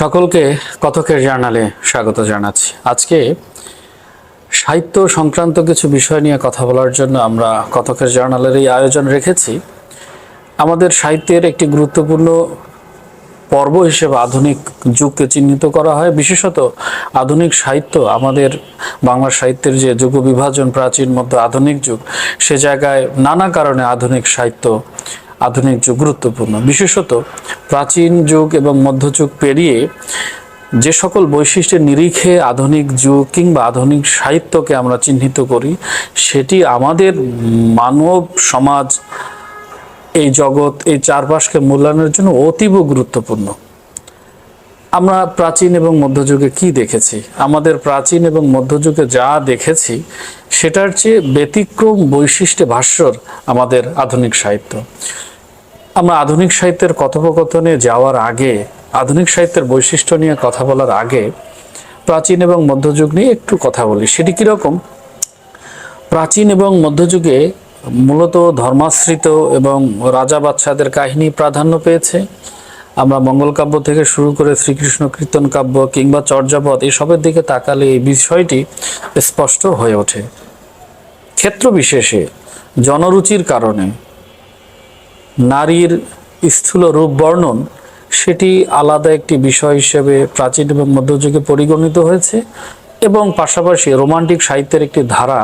সকলকে কথকের জার্নালে স্বাগত জানাচ্ছি। আজকে সাহিত্য সংক্রান্ত কিছু বিষয় নিয়ে কথা বলার জন্য আমরা কথকের জার্নালের এই আয়োজন রেখেছি। আমাদের সাহিত্যের একটি গুরুত্বপূর্ণ পর্ব হিসেবে আধুনিক যুগকে চিহ্নিত করা হয়। বিশেষত আধুনিক সাহিত্য, আমাদের বাংলা সাহিত্যের যে যুগ বিভাজন প্রাচীন মধ্য আধুনিক যুগ, সে জায়গায় নানা কারণে আধুনিক সাহিত্য আধুনিক যুগ গুরুত্বপূর্ণ। বিশেষত প্রাচীন যুগ এবং মধ্যযুগ পেরিয়ে যে সকল বৈশিষ্ট্যের নিরিখে আধুনিক যুগ কিংবা আধুনিক সাহিত্যকে আমরা চিহ্নিত করি, সেটি আমাদের মানব সমাজ, এই জগৎ, এই চারপাশকে মূল্যায়নের জন্য অতীব গুরুত্বপূর্ণ। আমরা প্রাচীন এবং মধ্যযুগে কি দেখেছি? আমাদের প্রাচীন এবং মধ্যযুগে যা দেখেছি, সেটার চেয়ে ব্যতিক্রম বৈশিষ্ট্যে ভাস্বর আমাদের আধুনিক সাহিত্য। আমরা আধুনিক সাহিত্যের কথোপকথনে যাওয়ার আগে, আধুনিক সাহিত্যের বৈশিষ্ট্য নিয়ে কথা বলার আগে, প্রাচীন এবং মধ্যযুগ নিয়ে একটু কথা বলি। সেটি কীরকম? প্রাচীন এবং মধ্যযুগে মূলত ধর্মাশ্রিত এবং রাজা বাদশাদের কাহিনী প্রাধান্য পেয়েছে। আমরা মঙ্গল কাব্য থেকে শুরু করে শ্রীকৃষ্ণ কীর্তন কাব্য কিংবা চর্যাপদ এসবের দিকে তাকালে এই বিষয়টি স্পষ্ট হয়ে ওঠে। ক্ষেত্র বিশেষে, জনরুচির কারণে নারীর স্থূল রূপ বর্ণন, সেটি আলাদা একটি বিষয় হিসেবে প্রাচীন এবং মধ্যযুগে পরিগণিত হয়েছে এবং পাশাপাশি রোমান্টিক সাহিত্যের একটি ধারা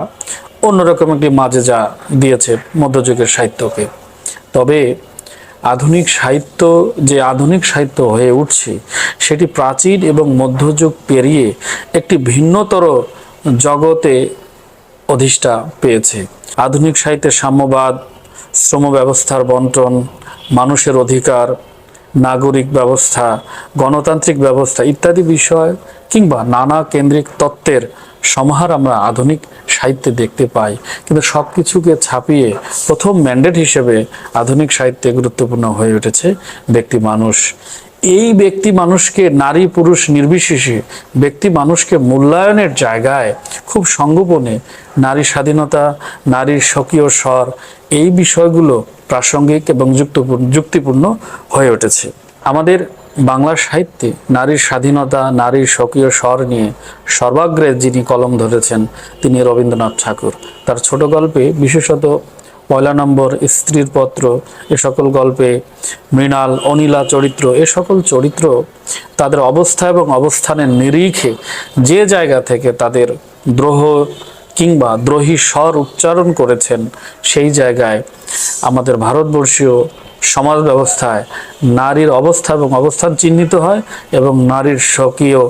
অন্যরকম একটি মাঝে যা দিয়েছে মধ্যযুগের সাহিত্যকে। তবে আধুনিক সাহিত্য, যে আধুনিক সাহিত্য হয়ে উঠছে, সেটি প্রাচীন এবং মধ্যযুগ পেরিয়ে একটি ভিন্নতর জগতে অধিষ্ঠা পেয়েছে। আধুনিক সাহিত্যে সাম্যবাদ শ্রম ব্যবস্থার বন্টন, মানুষের অধিকার, নাগরিক ব্যবস্থা, গণতান্ত্রিক ব্যবস্থা ইত্যাদি বিষয় কিংবা নানা কেন্দ্রিক তত্ত্বের সমাহার আমরা আধুনিক সাহিত্যে দেখতে পাই। কিন্তু সব কিছুকে ছাপিয়ে প্রথম ম্যান্ডেট হিসেবে আধুনিক সাহিত্যে গুরুত্বপূর্ণ হয়ে উঠেছে ব্যক্তি মানুষ এই ব্যক্তি মানুষকে নারী পুরুষ নির্বিশেষে, ব্যক্তি মানুষকে মূল্যায়নের জায়গায়, খুব সঙ্গোপনে নারী স্বাধীনতা নারীর স্বকীয় স্বর, এই বিষয়গুলো প্রাসঙ্গিক এবং যুক্তিপূর্ণ হয়ে উঠেছে। আমাদের বাংলা সাহিত্যে নারীর স্বাধীনতা নারীর স্বকীয় স্বর নিয়ে সর্বাগ্রে যিনি কলম ধরেছেন, তিনি রবীন্দ্রনাথ ঠাকুর। তার ছোট গল্পে বিশেষত পয়লা নম্বর স্ত্রীর পত্র, এ সকল গল্পে মৃণাল, অনিলা চরিত্র, এ সকল চরিত্র তাদের অবস্থা এবং অবস্থানের নিরিখে যে জায়গা থেকে তাদের দ্রোহ কিংবা দ্রোহী স্বর উচ্চারণ করেছেন, সেই জায়গায় আমাদের ভারতবর্ষীয় সমাজ ব্যবস্থায় নারীর অবস্থা এবং অবস্থান চিহ্নিত হয় এবং নারীর স্বকীয়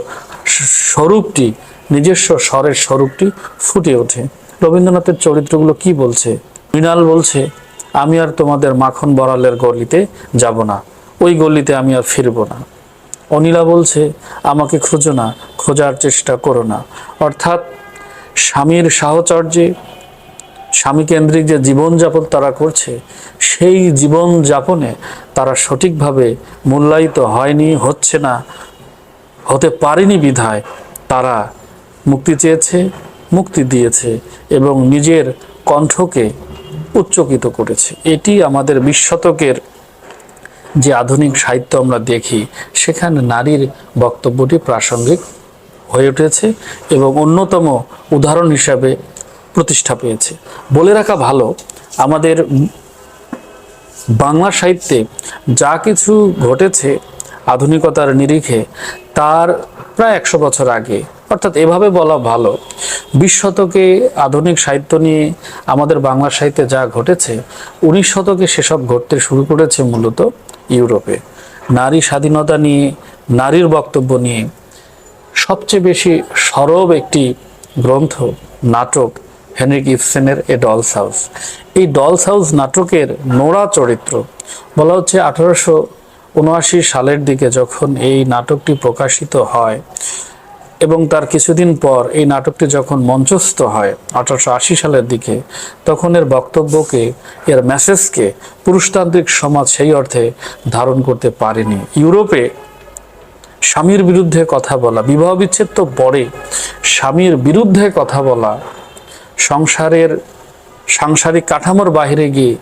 স্বরূপটি, নিজস্ব স্বরের স্বরূপটি ফুটে ওঠে। রবীন্দ্রনাথের চরিত্রগুলো কি বলছে? মৃণাল বলছে, আমি আর তোমাদের মাখন বড়ালের গলিতে যাব না। ওই গলিতে আমি আর ফিরবো না। অনিলা বলছে, আমাকে খুঁজো না, খোঁজার চেষ্টা করো না। অর্থাৎ স্বামীর সাহচর্যে স্বামীকেন্দ্রিক যে জীবনযাপন তারা করছে, সেই জীবনযাপনে তারা সঠিকভাবে মূল্যায়িত হয়নি, হচ্ছে না, হতে পারেনি বিধায় তারা মুক্তি চেয়েছে, মুক্তি দিয়েছে এবং নিজের কণ্ঠকে উচ্চকিত করেছে। এটি আমাদের বিশ শতকের যে আধুনিক সাহিত্য আমরা দেখি, সেখানে নারীর বক্তব্যটি প্রাসঙ্গিক হয়ে উঠেছে এবং অন্যতম উদাহরণ হিসাবে প্রতিষ্ঠা পেয়েছে। বলে রাখা ভালো, আমাদের বাংলা সাহিত্যে যা কিছু ঘটেছে আধুনিকতার নিরিখে, তার প্রায় একশো বছর আগে অর্থাৎ এভাবে বলা ভালো। বিশ শতকে আধুনিক সাহিত্য নিয়ে আমাদের বাংলা সাহিত্যে যা ঘটেছে, উনিশ শতকে সেসব ঘটতে শুরু করেছে মূলত ইউরোপে। নারী স্বাধীনতা নিয়ে, নারীর বক্তব্য নিয়ে। সবচেয়ে বেশি সরব একটি গ্রন্থ, নাটক হেনরিক ইফসেনের এ ডলস হাউস। এই ডলস হাউস নাটকের নোরা চরিত্র বলা হচ্ছে আঠারোশো উনআশি সালের দিকে যখন এই নাটকটি প্রকাশিত হয় এবং তার কিছুদিন পর এই নাটকটি যখন মঞ্চস্থ হয়, আঠারোশো আশি সালের দিকে, তখন এর বক্তব্যকে, এর মেসেজকে পুরুষতান্ত্রিক সমাজ সেই অর্থে ধারণ করতে পারেনি। ইউরোপে স্বামীর বিরুদ্ধে কথা বলা, বিবাহ বিচ্ছেদ তো পরে স্বামীর বিরুদ্ধে কথা বলা, সংসারের সাংসারিক কাঠামোর বাইরে গিয়ে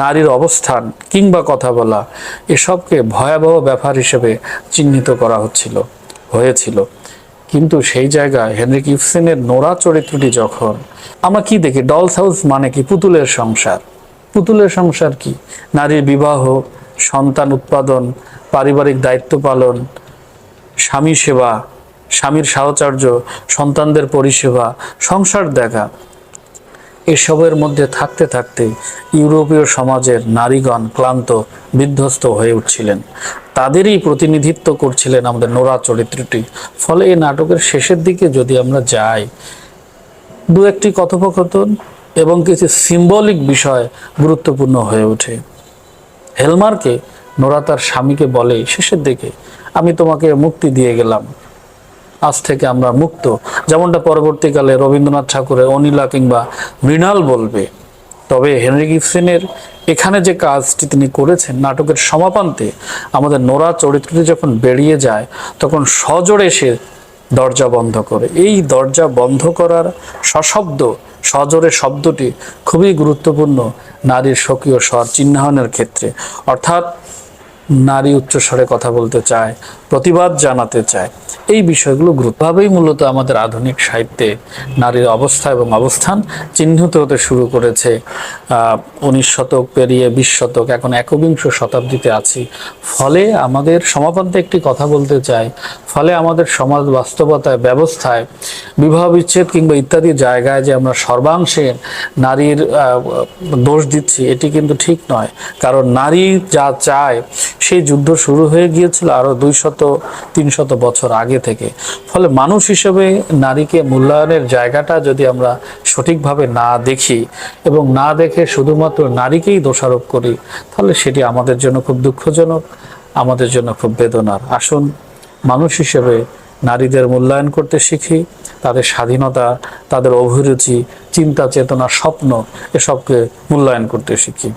নারীর অবস্থান কিংবা কথা বলা, এসবকে ভয়াবহ ব্যাপার হিসেবে চিহ্নিত করা হচ্ছিল, হয়েছিল। কিন্তু সেই জায়গায় হেনরিক ইফসেনের নোরা চরিত্রটি যখন, আমরা কি দেখি? ডলস হাউস মানে কি? পুতুলের সংসার। পুতুলের সংসার কি? নারীর বিবাহ, সন্তান উৎপাদন, পারিবারিক দায়িত্ব পালন, স্বামী সেবা, স্বামীর সাহচর্য, সন্তানদের পরিষেবা, সংসার দেখা। এসবের মধ্যে থাকতে থাকতে ইউরোপীয় সমাজের নারীগণ ক্লান্ত, বিধ্বস্ত হয়ে উঠছিলেন। তাদেরই প্রতিনিধিত্ব করছিলেন আমাদের নোরা চরিত্রটি। ফলে এই নাটকের শেষের দিকে যদি আমরা যাই, দু একটি কথোপকথন এবং কিছু সিম্বলিক বিষয় গুরুত্বপূর্ণ হয়ে ওঠে। হেলমারকে নোরা তার স্বামীকে বলে, শেষের দিকে আমি তোমাকে মুক্তি দিয়ে গেলাম। আজ থেকে আমরা মুক্ত। যেমনটা পরবর্তীকালে রবীন্দ্রনাথ ঠাকুরের অনিলা কিংবা মৃণাল বলবে। তবে হেনরি গিবসেনের এখানে যে কাজটি তিনি করেছেন, নাটকের সমাপান্তে, আমাদের নোরা চরিত্রটি যখন বেরিয়ে যায়, তখন সজোরে সে দরজা বন্ধ করে। এই দরজা বন্ধ করার সশব্দ, সজোরে শব্দটি খুবই গুরুত্বপূর্ণ নারীর স্বকীয় স্বর চিহ্নায়নের ক্ষেত্রে। অর্থাৎ নারী উচ্চস্বরে কথা বলতে চায়, প্রতিবাদ জানাতে চায়। এই বিষয়গুলো গুরুত্বভাবেই মূলত আমাদের আধুনিক সাহিত্যে নারীর অবস্থা এবং অবস্থান চিহ্নিত হতে শুরু করেছে। উনিশ শতক পেরিয়ে বিশ শতক, এখন একবিংশ শতাব্দীতে আছি। ফলে আমাদের সমাপান্তে একটি কথা বলতে চাই, ফলে আমাদের সমাজ বাস্তবতায়, ব্যবস্থায়, বিবাহ বিচ্ছেদ কিংবা ইত্যাদি জায়গায় যে আমরা সর্বাংশে নারীর দোষ দিচ্ছি, এটি কিন্তু ঠিক নয়। কারণ নারী যা চায় সেই যুদ্ধ শুরু হয়ে গিয়েছিল আরও দুই শত, তিন শত বছর আগে থেকে। ফলে মানুষ হিসেবে নারীকে মূল্যায়নের জায়গাটা যদি আমরা সঠিকভাবে না দেখি এবং না দেখে শুধুমাত্র নারীকেই দোষারোপ করি, তাহলে সেটি আমাদের জন্য খুব দুঃখজনক, আমাদের জন্য খুব বেদনার। আসুন, মানুষ হিসেবে নারীদের মূল্যায়ন করতে শিখি, তাদের স্বাধীনতা, তাদের অভিরুচি, চিন্তা, চেতনা, স্বপ্ন, এসবকে মূল্যায়ন করতে শিখি।